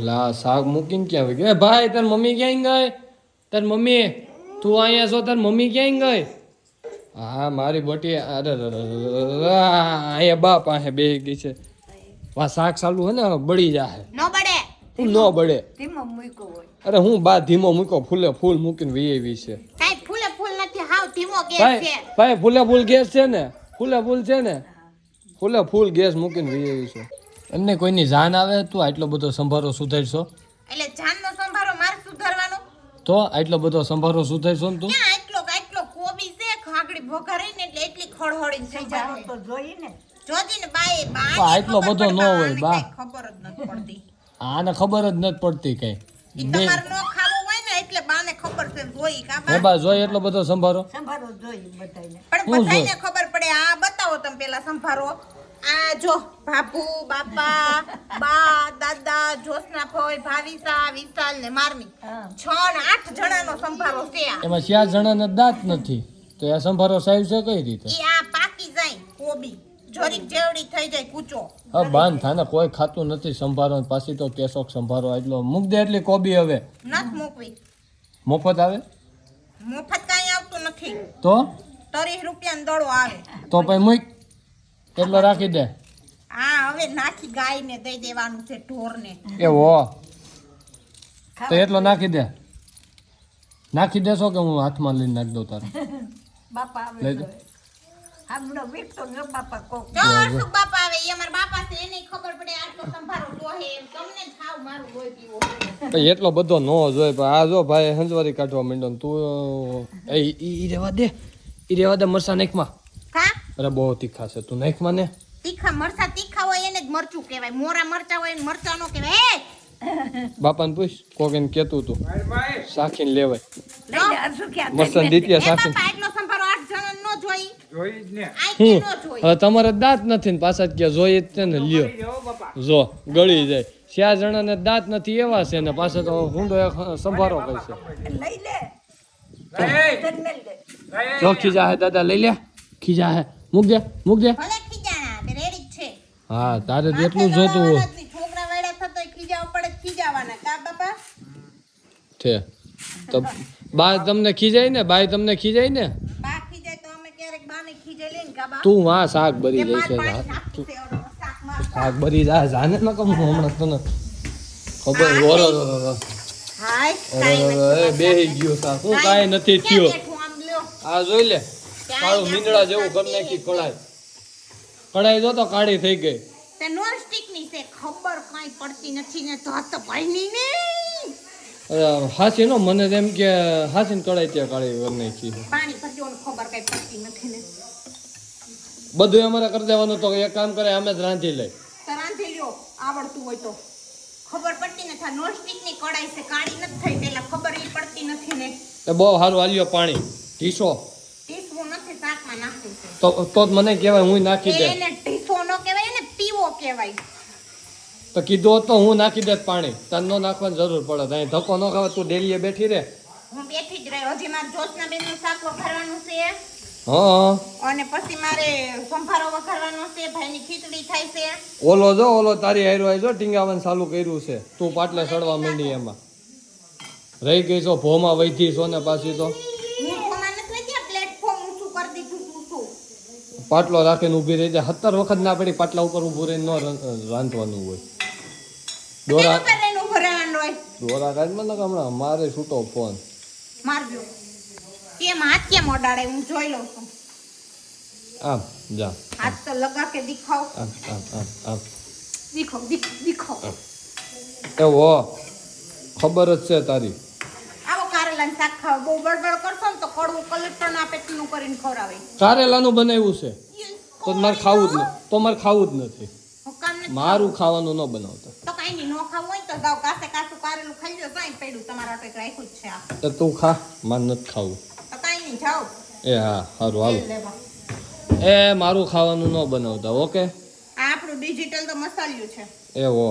લા શાક મૂકીને ક્યાં આવી ગયો? ભાઈ તાર મમ્મી ક્યાં ગઈ? તાર મમ્મી તું અહીંયા છો તાર મમ્મી ક્યાં ગઈ? હા મારી બોટી અરે અહીંયા બા પાસે બે ગઈ છે. વા શાક ચાલુ હે ને બળી જાહે. નો બડે હું ન બળે. હોય. અરે હું બા ધીમો મૂકો ફૂલે ફૂલ મૂકીને વી આવી છે. કાઈ ફૂલે ફૂલ નથી હાવ ધીમો ગેસ ભાઈ છે. ભાઈ ફૂલે ફૂલ ગેસ છે ને? ફૂલે ફૂલ છે ને? ફૂલે ફૂલ ગેસ મૂકીને વી આવી છે. એમને કોઈની જાન આવે? તું આટલો બધો સંભારો સુધારશો? એટલે જાનનો સંભારો માર સુધારવાનો? તો આટલો બધો સંભારો સુધારશો ને તું? આટલો આટલો કોબી છે? ખાગડી વઘારીને એટલે એટલી ખળહળી થઈ જાય તો જોઈ ને. જોજી ને બાએ બા આટલો બધો ન હોય, બા. ખબર જ નથી પડતી. આને ખબર જ નથી પડતી કઈ. નો ખાવું હોય ને એટલે બાને ખબર છે જોઈ કા બા? બા જોઈ એટલો બધો સંભારો? સંભારો જોઈએ બધાને પણ બધાને ખબર પડે આ બતાવો તમે પેલા સંભારો. આ જો બાપુ બાપા બા દાદા જોસના ફોય ભાવિસા વિશાલ ને મારમી છ ને આઠ જણાનો સંભારો છે આ. એમાં ચાર જણાને દાંત નથી. તો આ સંભારો સાહેબ છે કઈ રીતે? ઈ આ પાકી જાય કોબી. જોરીક જેવડી થઈ જાય કૂચો. હવે બાંધ થાને કોઈ ખાતું નથી સંભારો પાછી તો કેશોક સંભારો એટલો મૂક દે એટલી કોબી હવે. નથ મૂકવી. મફત આવે? મફત કાંઈ આવતું નથી. તો? ત્રીસ રૂપિયા દડો આવે. તો પછી મૂક. એટલો રાખી દે? હા હવે નાખી ગાયને દઈ દેવાનું છે ઢોરને. એવો? તો એટલો નાખી દે. નાખી દેશો કે હું હાથમાં લઈને નાખી દઉં તારે? બાપા આવે લઈ દે. હમણાં વીકતો ન બાપા કોક જો બાપા આવે? ઈ અમારા બાપા છે એને ખબર પડે આટલો સંભારો જોહે તમને ખાવ મારું લોહી પીવો. પછી એટલો બધો નો જોય પણ આ જો ભાઈ હંજવારી કાઢવા માંડ્યો તું એ ઈ રેવા દે. ઈ રેવા દે મરસા નાખમાં અરે બહુ તીખા છે તું નાખ મને તીખા મરચા તીખા હોય એને જ મરચું કહેવાય. મોરા મરચા હોય એને મરચા નો કહેવાય. એ બાપાને પૂછ કોક એને કહેતું તું. સાખીને લેવાય. ક્યાં દીતિયા સાખીને. જણા નો જોઈ. જોઈ ને. નો જોઈ. હવે તમારે દાંત નથી ને પાછા કે જોઈએ જ છે ને લ્યો. જો ગળી જાય. ચાર જણાને દાંત નથી એવા છે ને પાછા તો હુંડો એક સંભારો કઈ એ, જો ખીજા હે દાદા લઈ લે. ખીજા હે. મૂક દે મૂક દે ભલે ખીજાણા તે રેડી જ છે. હા તારે જેટલું જોતું હોય. દળાવાના જ નહીં. છોકરા વેડા થતોય ખીજાવા પડે ખીજાવાના. કા બાપા? છે. તો બા તમને ખીજાય ને બાઈ તમને ખીજાય ને? બા ખીજાય તો અમે ક્યારેક બાને ખીજાઈ લઈને કા બા તું હા શાક ભરી જાય છે. શાક ભરી જાય જાને ન કમ હમણાં તને. ખબર? ઓરો ઓરો. હાય. બેહી ગયો સા હું કાંઈ નથી થયો. આ જોઈ લે. કાળું મીંડળા જેવું કરી નાખી કઢાઈ કઢાઈ જો તો કાળી થઈ ગઈ. તે નોનસ્ટિકની છે ખબર કાઈ પડતી નથી ને તો હાથ તો ભાઈની ને. હાસી નો મને તો એમ કે હાસી કઢાઈ ત્યાં કાળી કરી નાખી પાણી ભરજો ખબર કાઈ પડતી નથી ને. બધું અમારે કરી દેવાનું તો એક કામ કરે અમે જ રાંધી લઈ. રાંધી લ્યો આવડતું હોય તો. ખબર પડતી નથી આ નોનસ્ટિકની કળાઈ છે કાળી નથી થઈ પેલા ખબર એ પડતી નથી ને. બહુ સારું હાલ્યો પાણી. ઢીસો ટીસવું નથી શાકમાં નાખ્યું છે તો તો મને કહેવાય હું નાખી દે. એને ટીસો નો કહેવાય એને પીવો કહેવાય. તો કીધું તો હું નાખી દેત પાણી. તન નો નાખવાની જરૂર પડે. અહીં ધક્કો ન ખાવે તું ડેલીએ બેઠી રે હું બેઠી જ રહી. હજી મારે જોતના બેનનું શાક વઘારવાનું છે. હા. અને પછી મારે સંભારો વઘારવાનો છે. ભાઈની ખીચડી થાય છે. ઓલો જો ઓલો તારી હારો જો ટીંગાવાનું ચાલુ કર્યું છે. તું પાટલે સડવા માંડી એમાં. રહી ગઈ છો ભોમાં વૈધી છો ને પાછી તો હું ભોમાં નથી રહી ગયા પ્લેટફોર્મ ઊંચું કરી દીધું શું શું પાટલો રાખીને ઊભી રહી જાય. સત્તર વખત ના પડી પાટલા ઉપર ઊભું રહીને ન રાંધવાનું હોય. દોરા દોરા કાઢમાં ને હમણાં મારે છૂટો ફોન. મારજો. કેમ હાથ કેમ અડાડે હું જોઈ લઉં છું. આમ જા. હાથ તો લગા કે દિખાવ. આમ આમ આમ આમ. દીખો દીખ દીખો એવો ખબર જ છે તારી. કારેલાનું શાક ખાવ બહુ બળબળ કરશો ને તો કડવું કલેક્ટરના પેટનું કરીને ખવડાવે. કારેલાનું બનાવ્યું છે. તો મારે ખાવું જ નથી તો મારે ખાવું જ નથી. મારું ખાવાનું ન બનાવતા. તો કાંઈ નહીં ન ખાવું હોય તો જાઓ કાસે કાસું કારેલું ખાઈ લો કાંઈ પડ્યું તમારા હાટુ રાખ્યું જ છે આ. તો તું ખા મારે નથી ખાવું. તો કાંઈ નહીં જાઓ. એ હા સારું હાલો. એ મારું ખાવાનું ન બનાવતા ઓકે? આ આપણું ડિજિટલ તો મસાલ્યું છે. એ હો.